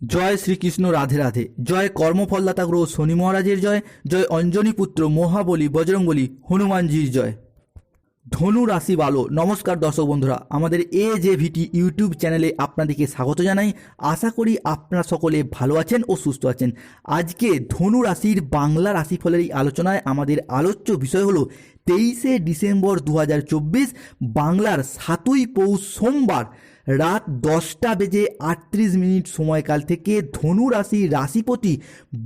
জয় শ্রীকৃষ্ণ, রাধে রাধে। জয় কর্মফলদাতা গ্রহ শনি মহারাজের জয়। জয় অঞ্জনী পুত্র মহাবলী বজরঙ্গলী হনুমানজির জয়। ধনু রাশি ভালো নমস্কার দর্শক বন্ধুরা। আমাদের এ যে ভিটি ইউটিউব চ্যানেলে আপনাদেরকে স্বাগত জানাই। আশা করি আপনারা সকলে ভালো আছেন ও সুস্থ আছেন। আজকে ধনু রাশির বাংলা রাশিফলের এই আলোচনায় আমাদের আলোচ্য বিষয় হলো তেইশে ডিসেম্বর দু হাজার চব্বিশ, বাংলার সাতই পৌষ সোমবার রাত দশটা বেজে আটত্রিশ মিনিট সময়কাল থেকে ধনু রাশি রাশিপতি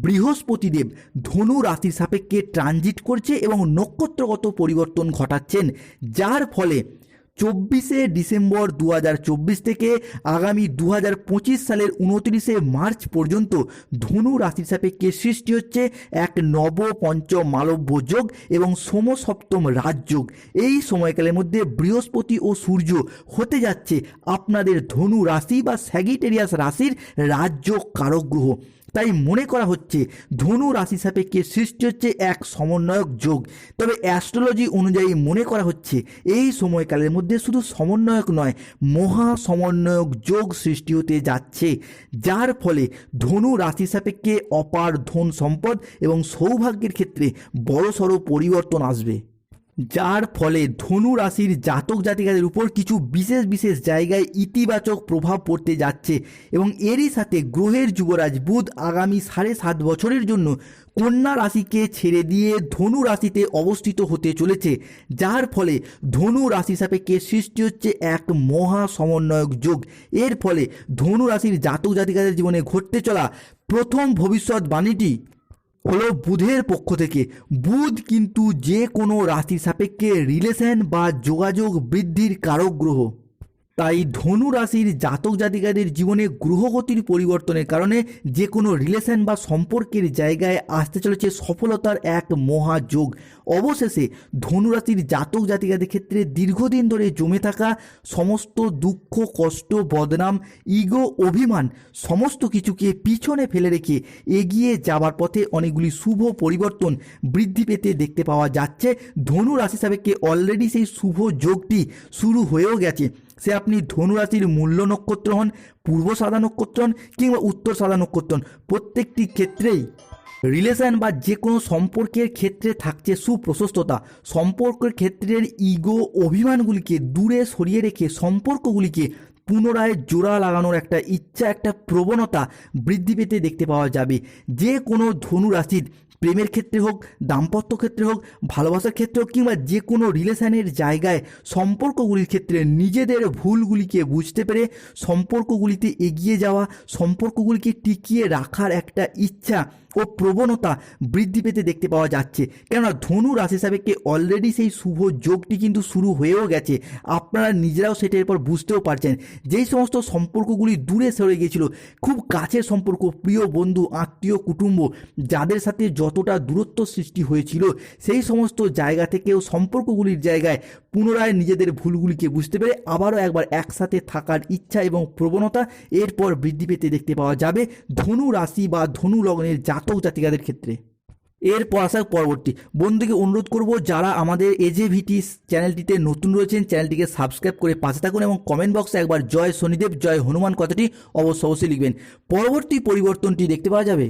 বৃহস্পতিদেব ধনু রাশির সাপেক্ষে ট্রানজিট করছে এবং নক্ষত্রগত পরিবর্তন ঘটাচ্ছেন, যার ফলে চব্বিশে ডিসেম্বর দু হাজার চব্বিশ থেকে আগামী দু হাজার পঁচিশ সালের উনত্রিশে মার্চ পর্যন্ত ধনু রাশির সাপেক্ষে সৃষ্টি হচ্ছে এক নব পঞ্চ মালব্য যোগ এবং সমসপ্তম রাজযোগ। এই সময়কালের মধ্যে বৃহস্পতি ও সূর্য হতে যাচ্ছে আপনাদের ধনু রাশি বা স্যাগিটেরিয়াস রাশির রাজ্য কারক গ্রহ তাই মনে করা হচ্ছে ধনু রাশি সাপেক্ষে সৃষ্টি হচ্ছে এক সমন্বয়ক যোগ। তবে অ্যাস্ট্রোলজি অনুযায়ী মনে করা হচ্ছে এই সময়কালের মধ্যে শুধু সমন্বয়ক নয়, মহা সমন্বয়ক যোগ সৃষ্টি হতে যাচ্ছে, যার ফলে ধনু রাশি সাপেক্ষে অপার ধন সম্পদ এবং সৌভাগ্যের ক্ষেত্রে বড়সড় পরিবর্তন আসবে। যার ফলে ধনু রাশির জাতক জাতিকাদের উপর কিছু বিশেষ বিশেষ জায়গায় ইতিবাচক প্রভাব পড়তে যাচ্ছে এবং এরই সাথে গ্রহের যুবরাজ বুধ আগামী সাড়ে সাত বছরের জন্য কন্যা রাশিকে ছেড়ে দিয়ে ধনু রাশিতে অবস্থিত হতে চলেছে, যার ফলে ধনু রাশি সাপেক্ষে সৃষ্টি হচ্ছে এক মহা সমন্বয়ক যোগ। এর ফলে ধনু রাশির জাতক জাতিকাদের জীবনে ঘটতে চলা প্রথম ভবিষ্যৎবাণীটি হলো বুধের পক্ষ থেকে। বুধ কিন্তু যে কোনো রাশি সাপেক্ষে রিলেশন বা যোগাযোগ বৃদ্ধির কারক গ্রহ। তাই ধনু রাশির জাতক জাতিকাদের জীবনে গ্রহগতির পরিবর্তনের কারণে যে কোনো রিলেশন বা সম্পর্কের জায়গায় আসতে চলেছে সফলতার এক মহাযোগ। অবশেষে ধনু রাশির জাতক জাতিকাদের ক্ষেত্রে দীর্ঘদিন ধরে জমে থাকা সমস্ত দুঃখ, কষ্ট, বদনাম ইগো অভিমান সমস্ত কিছুকে পিছনে ফেলে রেখে এগিয়ে যাওয়ার পথে অনেকগুলি শুভ পরিবর্তন বৃদ্ধি পেতে দেখতে পাওয়া যাচ্ছে। ধনু রাশি সাপেক্ষে অলরেডি সেই শুভ যোগটি শুরু হয়েও গেছে। সে আপনি ধনুরাশির মূল্য নক্ষত্র হন, পূর্ব সাদা নক্ষত্র হন কিংবা উত্তর সাদা নক্ষত্র হন, প্রত্যেকটি ক্ষেত্রেই রিলেশন বা যে কোনো সম্পর্কের ক্ষেত্রে থাকছে সুপ্রশস্ততা। সম্পর্কের ক্ষেত্রের ইগো অভিমানগুলিকে দূরে সরিয়ে রেখে সম্পর্কগুলিকে পুনরায় জোড়া লাগানোর একটা ইচ্ছা, একটা প্রবণতা বৃদ্ধি পেতে দেখতে পাওয়া যাবে। যে কোনো ধনু রাশির প্রেমের ক্ষেত্রে হোক, দাম্পত্য ক্ষেত্রে হোক, ভালোবাসার ক্ষেত্রে হোক কিংবা যে কোনো রিলেশানের জায়গায় সম্পর্কগুলির ক্ষেত্রে নিজেদের ভুলগুলিকে বুঝতে পেরে সম্পর্কগুলিতে এগিয়ে যাওয়া, সম্পর্কগুলিকে টিকিয়ে রাখার একটা ইচ্ছা ও প্রবণতা বৃদ্ধি পেতে দেখতে পাওয়া যাচ্ছে। কেননা ধনু রাশি সাপেক্ষে অলরেডি সেই শুভ যোগটি কিন্তু শুরু হয়েও গেছে। আপনারা নিজেরাও সেটা এরপর বুঝতেও পারছেন। যেই সমস্ত সম্পর্কগুলি দূরে সরে গিয়েছিল, খুব কাছের সম্পর্ক, প্রিয় বন্ধু, আত্মীয়, কুটুম্ব, যাদের সাথে যতটা দূরত্ব সৃষ্টি হয়েছিল, সেই সমস্ত জায়গা থেকেও সম্পর্কগুলির জায়গায় পুনরায় নিজেদের ভুলগুলিকে বুঝতে পেরে আবারও একবার একসাথে থাকার ইচ্ছা এবং প্রবণতা এরপর বৃদ্ধি পেতে দেখতে পাওয়া যাবে ধনু রাশি বা ধনু লগ্নের জাতক জাতিকাদের ক্ষেত্রে। এরপর আসা পরবর্তী। বন্ধুকে অনুরোধ করব, যারা আমাদের এজে ভিটি চ্যানেলটিতে নতুন রয়েছেন, চ্যানেলটিকে সাবস্ক্রাইব করে পাশে থাকুন এবং কমেন্ট বক্সে একবার জয় শনিদেব, জয় হনুমান কথাটি অবশ্য অবশ্যই লিখবেন। পরবর্তী পরিবর্তনটি দেখতে পাওয়া যাবে।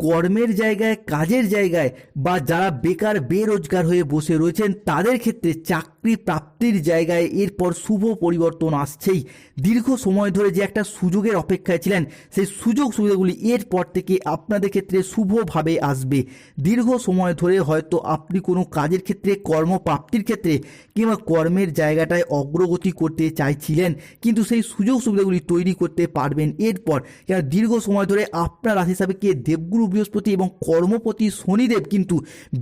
কর্মের জায়গায়, কাজের জায়গায় বা যারা বেকার, বেরোজগার হয়ে বসে রয়েছেন, তাদের ক্ষেত্রে চাকরি প্রাপ্তির জায়গায় এরপর শুভ পরিবর্তন আসছেই। দীর্ঘ সময় ধরে যে একটা সুযোগের অপেক্ষায় ছিলেন, সেই সুযোগ সুবিধাগুলি এরপর থেকে আপনাদের ক্ষেত্রে শুভভাবে আসবে। দীর্ঘ সময় ধরে হয়তো আপনি কোনো কাজের ক্ষেত্রে, কর্মপ্রাপ্তির ক্ষেত্রে কিংবা কর্মের জায়গাটায় অগ্রগতি করতে চাইছিলেন, কিন্তু সেই সুযোগ সুবিধাগুলি তৈরি করতে পারবেন এরপর। কেন দীর্ঘ সময় ধরে আপনার রাশি কে? দেবগুরু বৃহস্পতি এবং কর্মপতি শনিদেব কিন্তু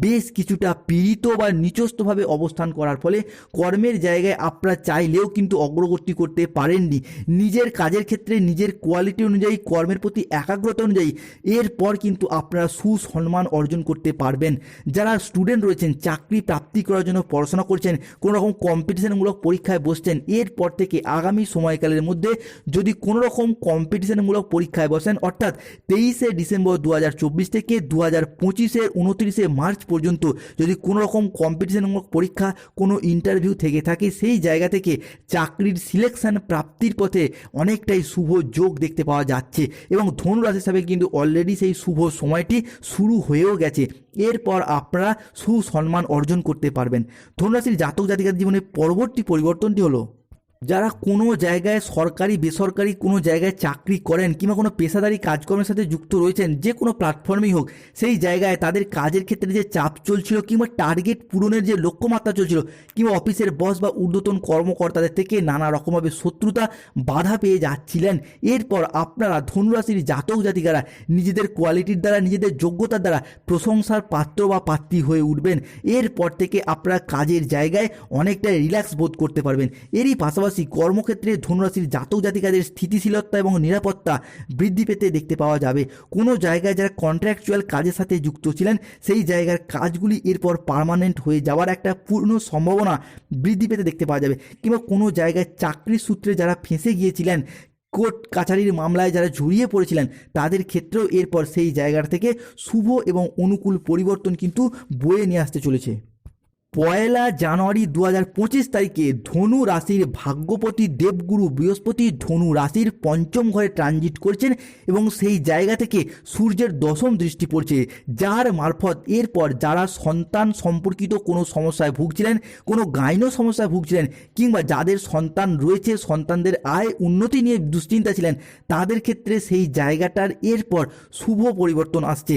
বেশ কিছুটা পীড়িত বা নিচস্থভাবে অবস্থান করার ফলে কর্মের জায়গায় আপনারা চাইলেও কিন্তু অগ্রগতি করতে পারেননি। নিজের কাজের ক্ষেত্রে নিজের কোয়ালিটি অনুযায়ী, কর্মের প্রতি একাগ্রতা অনুযায়ী এরপর কিন্তু আপনারা সুসম্মান অর্জন করতে পারবেন। যারা স্টুডেন্ট রয়েছেন, চাকরি প্রাপ্তি করার জন্য পড়াশোনা করছেন কোনো রকম কম্পিটিশনমূলক পরীক্ষায় বসছেন, এরপর থেকে আগামী সময়কালের মধ্যে যদি কোনো রকম কম্পিটিশনমূলক পরীক্ষায় বসেন, অর্থাৎ তেইশে ডিসেম্বর দু হাজার থেকে দু হাজার পঁচিশের উনত্রিশে মার্চ পর্যন্ত যদি কোনো রকম কম্পিটিশনমূলক পরীক্ষা, কোনো ইন্টারভিউ থেকে থাকে, সেই জায়গা থেকে চাকরির সিলেকশন প্রাপ্তির পথে অনেকটাই শুভ যোগ দেখতে পাওয়া যাচ্ছে। এবং ধনু রাশি হিসাবে কিন্তু অলরেডি সেই শুভ সময়টি শুরু হয়েও গেছে। এরপর আপনারা সুসম্মান অর্জন করতে পারবেন। ধনুরাশির জাতক জাতিকার জীবনে পরবর্তী পরিবর্তনটি হলো যারা কোনো জায়গায় সরকারি, বেসরকারি কোনো জায়গায় চাকরি করেন কিংবা কোনো পেশাদারি কাজকর্মের সাথে যুক্ত রয়েছেন, যে কোনো প্ল্যাটফর্মেই হোক, সেই জায়গায় তাদের কাজের ক্ষেত্রে যে চাপ চলছিল কিংবা টার্গেট পূরণের যে লক্ষ্যমাত্রা চলছিল কিংবা অফিসের বস বা ঊর্ধ্বতন কর্মকর্তাদের থেকে নানা রকমভাবে শত্রুতা, বাধা পেয়ে যাচ্ছিলেন। এরপর আপনারা ধনুরাশির জাতক জাতিকারা নিজেদের কোয়ালিটির দ্বারা, নিজেদের যোগ্যতার দ্বারা প্রশংসার পাত্র বা পাত্রী হয়ে উঠবেন। এরপর থেকে আপনারা কাজের জায়গায় অনেকটাই রিল্যাক্স বোধ করতে পারবেন। এরই পাশাপাশি কর্মক্ষেত্রে ধনুরাশির জাতক জাতিকাদের স্থিতিশীলতা এবং নিরাপত্তা বৃদ্ধি পেতে দেখতে পাওয়া যাবে। কোনো জায়গায় যারা কন্ট্রাকচুয়াল কাজের সাথে যুক্ত ছিলেন, সেই জায়গার কাজগুলি এরপর পার্মানেন্ট হয়ে যাওয়ার একটা পূর্ণ সম্ভাবনা বৃদ্ধি পেতে দেখতে পাওয়া যাবে। কিংবা কোনো জায়গায় চাকরির সূত্রে যারা ফেঁসে গিয়েছিলেন, কোর্ট কাছারির মামলায় যারা জড়িয়ে পড়েছিলেন, তাদের ক্ষেত্রেও এরপর সেই জায়গাটা থেকে শুভ এবং অনুকূল পরিবর্তন কিন্তু বয়ে নিয়ে আসতে চলেছে। পয়লা জানুয়ারি দু হাজার পঁচিশ তারিখে ধনু রাশির ভাগ্যপতি দেবগুরু বৃহস্পতি ধনু রাশির পঞ্চম ঘরে ট্রানজিট করছেন এবং সেই জায়গা থেকে সূর্যের দশম দৃষ্টি পড়ছে, যার মারফত এরপর যারা সন্তান সম্পর্কিত কোনো সমস্যায় ভুগছিলেন, কোনো গাইন সমস্যায় ভুগছিলেন কিংবা যাদের সন্তান রয়েছে, সন্তানদের আয় উন্নতি নিয়ে দুশ্চিন্তা ছিলেন, তাদের ক্ষেত্রে সেই জায়গাটার এরপর শুভ পরিবর্তন আসছে।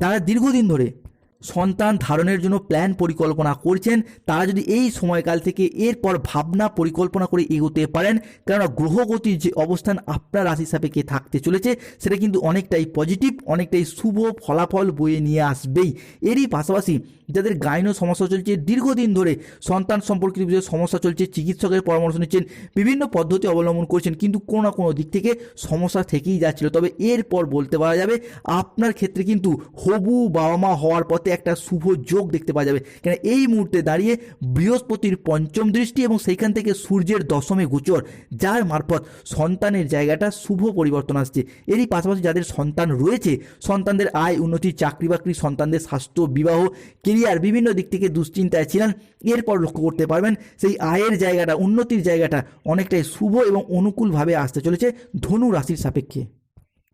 যারা দীর্ঘদিন ধরে সন্তান ধারণের জন্য প্ল্যান পরিকল্পনা করছেন, তারা যদি এই সময়কাল থেকে এরপর ভাবনা পরিকল্পনা করে এগোতে পারেন, কেননা গ্রহগতির যে অবস্থান আপনার রাশি সাপেক্ষে থাকতে চলেছে, সেটা কিন্তু অনেকটাই পজিটিভ অনেকটাই শুভ ফলাফল বয়ে নিয়ে আসবেই। এরই পাশাপাশি যাদের গাইন সমস্যা চলছে, দীর্ঘদিন ধরে সন্তান সম্পর্কিত বিষয়ে সমস্যা চলছে, চিকিৎসকের পরামর্শ নিচ্ছেন, বিভিন্ন পদ্ধতি অবলম্বন করছেন, কিন্তু কোনো না কোনো দিক থেকে সমস্যা থেকেই যাচ্ছিল। তবে এরপর বলতে পারা যাবে, আপনার ক্ষেত্রে কিন্তু হবু বাবা মা হওয়ার পথে একটা শুভ যোগ দেখতে পাওয়া যাবে। কেন এই মুহূর্তে দাঁড়িয়ে বৃহস্পতির পঞ্চম দৃষ্টি এবং সেইখান থেকে সূর্যের দশমে গোচর, যার মারফত সন্তানের জায়গাটা শুভ পরিবর্তন আসছে। এরই পাশাপাশি যাদের সন্তান রয়েছে, সন্তানদের আয়, উন্নতি, চাকরি বাকরি, সন্তানদের স্বাস্থ্য, বিবাহ কেরিয়ার বিভিন্ন দিক থেকে দুশ্চিন্তায় ছিলেন, এরপর লক্ষ্য করতে পারবেন সেই আয়ের জায়গাটা, উন্নতির জায়গাটা অনেকটাই শুভ এবং অনুকূলভাবে আসতে চলেছে ধনু রাশির সাপেক্ষে।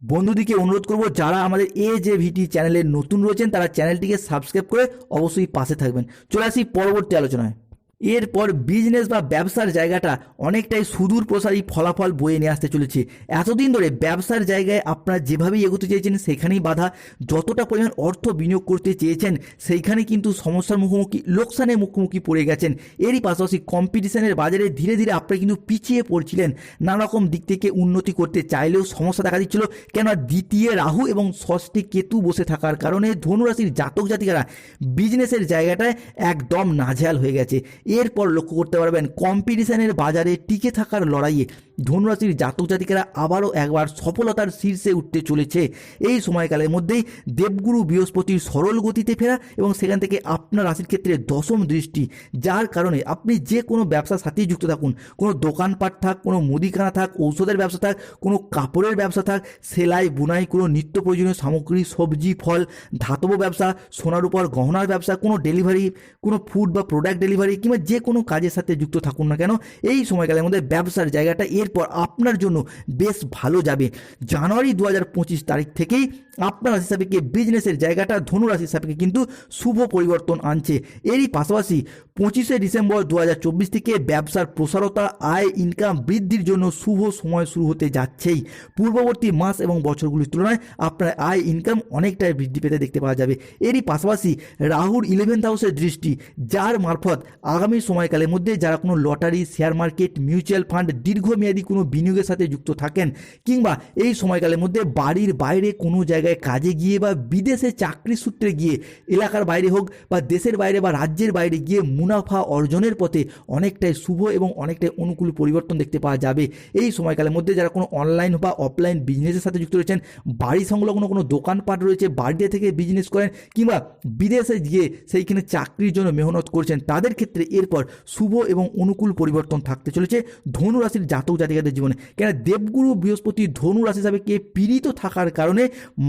বন্ধুদিকে অনুরোধ করব, যারা আমাদের এ যে ভিটি চ্যানেলে নতুন রয়েছেন, তারা চ্যানেলটিকে সাবস্ক্রাইব করে অবশ্যই পাশে থাকবেন। চলে আসি পরবর্তী আলোচনায়। এরপর বিজনেস বা ব্যবসার জায়গাটা অনেকটাই সুদূর প্রসারী ফলাফল বয়ে নিয়ে আসতে চলেছে। এতদিন ধরে ব্যবসার জায়গায় আপনারা যেভাবেই এগোতে চেয়েছেন, সেখানেই বাধা যতটা পরিমাণ অর্থ বিনিয়োগ করতে চেয়েছেন, সেইখানে কিন্তু সমস্যার মুখোমুখি, লোকসানের মুখোমুখি পড়ে গেছেন। এরই পাশাপাশি কম্পিটিশনের বাজারে ধীরে ধীরে আপনারা কিন্তু পিছিয়ে পড়ছিলেন। নানা রকম দিক থেকে উন্নতি করতে চাইলেও সমস্যা দেখা দিচ্ছিল। কেননা দ্বিতীয় রাহু এবং ষষ্ঠী কেতু বসে থাকার কারণে ধনুরাশির জাতক জাতিকারা বিজনেসের জায়গাটায় একদম নাজেহাল হয়ে গেছে। এরপর লক্ষ্য করতে পারবেন কম্পিটিশানের বাজারে টিকে থাকার লড়াইয়ে ধনুরাশির জাতক জাতিকারা আবারও একবার সফলতার শীর্ষে উঠতে চলেছে। এই সময়কালের মধ্যেই দেবগুরু বৃহস্পতির সরল গতিতে ফেরা এবং সেখান থেকে আপনার রাশির ক্ষেত্রে দশম দৃষ্টি, যার কারণে আপনি যে কোনো ব্যবসার সাথেই যুক্ত থাকুন। কোনো দোকানপাট থাক, কোনো মুদিখানা থাক, ঔষধের ব্যবসা থাক, কোনো কাপড়ের ব্যবসা থাক, সেলাই, বুনাই, কোনো নিত্য প্রয়োজনীয় সামগ্রী, সবজি, ফল, ধাতব ব্যবসা, সোনার উপর গহনার ব্যবসা, কোনো ডেলিভারি, কোনো ফুড বা প্রোডাক্ট ডেলিভারি কিংবা যে কোনো কাজের সাথে যুক্ত থাকুন না কেন। এই সময়কালের মধ্যে ব্যবসার জায়গাটা এরপর আপনার জন্য বেশ ভালো যাবে। জানুয়ারি দু পঁচিশ তারিখ থেকেই আপনার রাশি সাপেক্ষে বিজনেসের জায়গাটা ধনু রাশি সাপেক্ষে কিন্তু শুভ পরিবর্তন আনছে। এরই পাশাপাশি পঁচিশে ডিসেম্বর দু হাজার চব্বিশ থেকে ব্যবসার প্রসারতা, আয় ইনকাম বৃদ্ধির জন্য শুভ সময় শুরু হতে যাচ্ছেই। পূর্ববর্তী মাস এবং বছরগুলির তুলনায় আপনার আয় ইনকাম অনেকটাই বৃদ্ধি পেতে দেখতে পাওয়া যাবে। এরই পাশাপাশি রাহুর ইলেভেন্থ হাউসের দৃষ্টি, যার মারফত আগামী সময়কালের মধ্যে যারা কোনো lottery share market mutual fund দীর্ঘমেয়াদী কোনো বিনিয়োগের সাথে যুক্ত থাকেন কিংবা এই সময়কালের মধ্যে বাড়ির বাইরে কোনো জায়গায় কাজে গিয়ে বা বিদেশে চাকরি সূত্রে গিয়ে এলাকার বাইরে হোক বা দেশের বাইরে বা রাজ্যের বাইরে গিয়ে মুনাফা অর্জনের পথে অনেকটাই শুভ এবং অনেকটাই অনুকূল পরিবর্তন দেখতে পাওয়া যাবে। এই সময়কালের মধ্যে যারা কোনো অনলাইন বা অফলাইন বিজনেসের সাথে যুক্ত রয়েছেন, বাড়ি সংলগ্ন কোনো দোকানপাট রয়েছে, বাড়িতে থেকে বিজনেস করেন কিংবা বিদেশে গিয়ে সেইখানে চাকরির জন্য মেহনত করছেন, তাদের ক্ষেত্রে এরপর শুভ এবং অনুকূল পরিবর্তন থাকতে চলেছে। ধনুরাশির জাতিকা জাতিকাদের জীবনে। কেন দেবগুরু বৃহস্পতি ধনু রাশি কে পীড়িত থাকার কারণে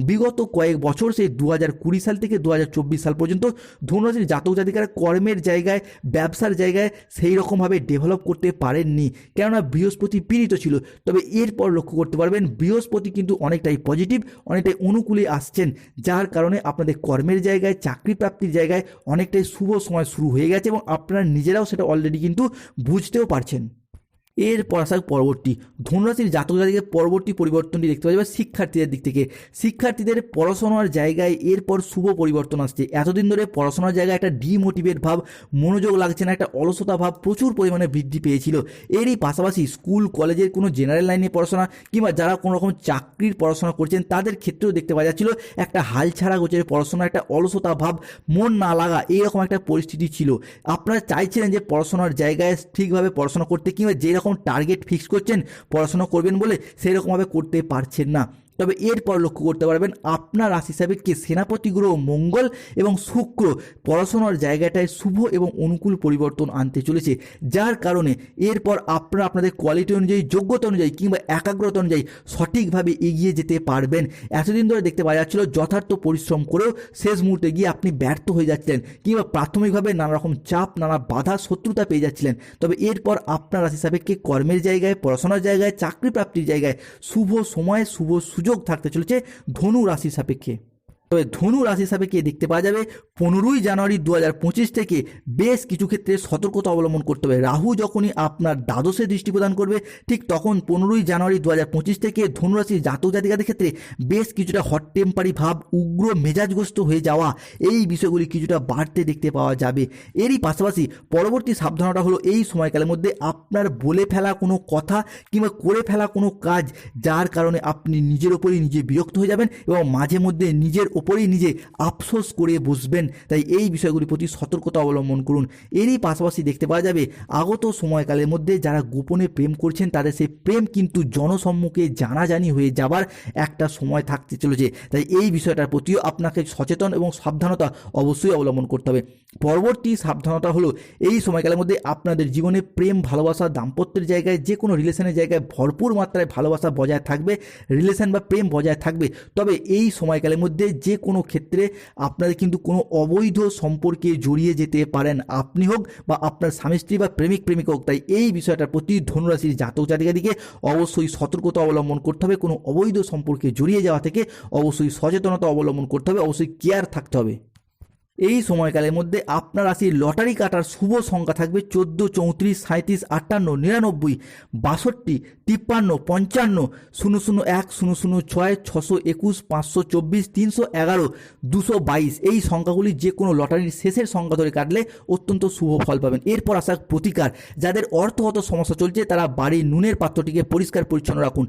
বিগত কয়েক বছর সেই দু হাজার কুড়ি সাল থেকে দু হাজার চব্বিশ সাল পর্যন্ত ধনুরাশির জাতক জাতিকারা কর্মের জায়গায়, ব্যবসার জায়গায় সেই রকমভাবে ডেভেলপ করতে পারেননি। কেননা বৃহস্পতি পীড়িত ছিল। তবে এরপর লক্ষ্য করতে পারবেন, বৃহস্পতি কিন্তু অনেকটাই পজিটিভ অনেকটাই অনুকূলে আসছেন, যার কারণে আপনাদের কর্মের জায়গায়, চাকরি প্রাপ্তির জায়গায় অনেকটাই শুভ সময় শুরু হয়ে গেছে এবং আপনারা নিজেরাও সেটা অলরেডি কিন্তু বুঝতেও পারছেন। এরপর আসা পরবর্তী, ধনুরাশির জাতক জাতিকে পরবর্তী পরিবর্তনটি দেখতে পাওয়া যাবে শিক্ষার্থীদের দিক থেকে। শিক্ষার্থীদের পড়াশোনার জায়গায় এরপর শুভ পরিবর্তন আসছে। এতদিন ধরে পড়াশোনার জায়গায় একটা ডিমোটিভেট ভাব, মনোযোগ লাগছে না, একটা অলসতা ভাব প্রচুর পরিমাণে বৃদ্ধি পেয়েছিল। এরই পাশাপাশি স্কুল, কলেজের কোনো জেনারেল লাইনে পড়াশোনা কিংবা যারা কোনো রকম চাকরির পড়াশোনা করছেন, তাদের ক্ষেত্রেও দেখতে পাওয়া যাচ্ছিল একটা হাল ছাড়া গোচরের পড়াশোনা, একটা অলসতা ভাব, মন না লাগা এইরকম একটা পরিস্থিতি ছিল। আপনারা চাইছিলেন যে পড়াশোনার জায়গায় ঠিকভাবে পড়াশোনা করতে কিংবা যেরকম টার্গেট ফিক্স করছেন পড়াশোনা করবেন বলে সেরকমভাবে করতে পারছেন না। তবে এরপর লক্ষ্য করতে পারবেন আপনার রাশি হিসাবে কে? সেনাপতি গ্রহ, মঙ্গল এবং শুক্র। পড়াশোনার জায়গাটায় শুভ এবং অনুকূল পরিবর্তন আনতে চলেছে। যার কারণে এরপর আপনারা আপনাদের কোয়ালিটি অনুযায়ী, যোগ্যতা অনুযায়ী কিংবা একাগ্রতা অনুযায়ী সঠিকভাবে এগিয়ে যেতে পারবেন। এতদিন ধরে দেখতে পাওয়া যাচ্ছিল যথার্থ পরিশ্রম করেও শেষ মুহূর্তে গিয়ে আপনি ব্যর্থ হয়ে যাচ্ছিলেন কিংবা প্রাথমিকভাবে নানা রকম চাপ, নানা বাধা, শত্রুতা পেয়ে যাচ্ছিলেন। তবে এরপর আপনার রাশি সাপেক্ষে কর্মের জায়গায়, পড়াশোনার জায়গায় চাকরি প্রাপ্তির জায়গায় শুভ সময় শুভ সুযোগ থাকতে চলেছে ধনু রাশির সাপেক্ষে। তবে ধনু রাশি হিসাবে কে দেখতে পাওয়া যাবে? পনেরোই জানুয়ারি দু হাজার পঁচিশ থেকে বেশ কিছু ক্ষেত্রে সতর্কতা অবলম্বন করতে হবে। রাহু যখনই আপনার দ্বাদশে দৃষ্টি প্রদান করবে, ঠিক তখন পনেরোই জানুয়ারি দু হাজার পঁচিশ থেকে ধনুরাশির জাতক জাতিকাদের ক্ষেত্রে বেশ কিছুটা হট টেম্পারি ভাব, উগ্র মেজাজগ্রস্ত হয়ে যাওয়া, এই বিষয়গুলি কিছুটা বাড়তে দেখতে পাওয়া যাবে। এরই পাশাপাশি পরবর্তী সাবধানতা হলো এই সময়কালের মধ্যে আপনার বলে ফেলা কোনো কথা কিংবা করে ফেলা কোনো কাজ, যার কারণে আপনি নিজের ওপরই নিজে বিরক্ত হয়ে যাবেন এবং মাঝে মধ্যে নিজের ওপরেই নিজে আফসোস করে বসবেন। তাই এই বিষয়গুলির প্রতি সতর্কতা অবলম্বন করুন। এরই পাশাপাশি দেখতে পাওয়া যাবে, আগত সময়কালের মধ্যে যারা গোপনে প্রেম করছেন, তাদের সেই প্রেম কিন্তু জনসম্মুখে জানাজানি হয়ে যাবার একটা সময় থাকতে চলেছে। তাই এই বিষয়টার প্রতিও আপনাকে সচেতন এবং সাবধানতা অবশ্যই অবলম্বন করতে হবে। পরবর্তী সাবধানতা হলো, এই সময়কালের মধ্যে আপনাদের জীবনে প্রেম, ভালোবাসা, দাম্পত্যের জায়গায় যে কোনো রিলেশনের জায়গায় ভরপুর মাত্রায় ভালোবাসা বজায় থাকবে। রিলেশন বা প্রেম বজায় থাকবে। তবে এই সময়কালের মধ্যে যে কোনো ক্ষেত্রে আপনারা কিন্তু কোনো অবৈধ সম্পর্কে জড়িয়ে যেতে পারেন। আপনি হোক বা আপনার স্বামী স্ত্রী বা প্রেমিক, প্রেমিকা হোক, তাই এই বিষয়টার প্রতি ধনুরাশির জাতক জাতিকাদিকে অবশ্যই সতর্কতা অবলম্বন করতে হবে। কোনো অবৈধ সম্পর্কে জড়িয়ে যাওয়া থেকে অবশ্যই সচেতনতা অবলম্বন করতে হবে। অবশ্যই কেয়ার থাকতে হবে। এই সময়কালের মধ্যে আপনার রাশির লটারি কাটার শুভ সংখ্যা থাকবে চোদ্দ, চৌত্রিশ সাঁত্রিশ আটান্ন, নিরানব্বই, বাষট্টি, তিপ্পান্ন, পঞ্চান্ন, শূন্য শূন্য এক, শূন্য শূন্য ছয়, ছশো একুশ, পাঁচশো চব্বিশ, তিনশো এগারো, দুশো বাইশ। এই সংখ্যাগুলি যে কোনো লটারির শেষের সংখ্যা ধরে কাটলে অত্যন্ত শুভ ফল পাবেন। এরপর আসা প্রতিকার। যাদের অর্থগত সমস্যা চলছে, তারা বাড়ির নুনের পাত্রটিকে পরিষ্কার পরিচ্ছন্ন রাখুন।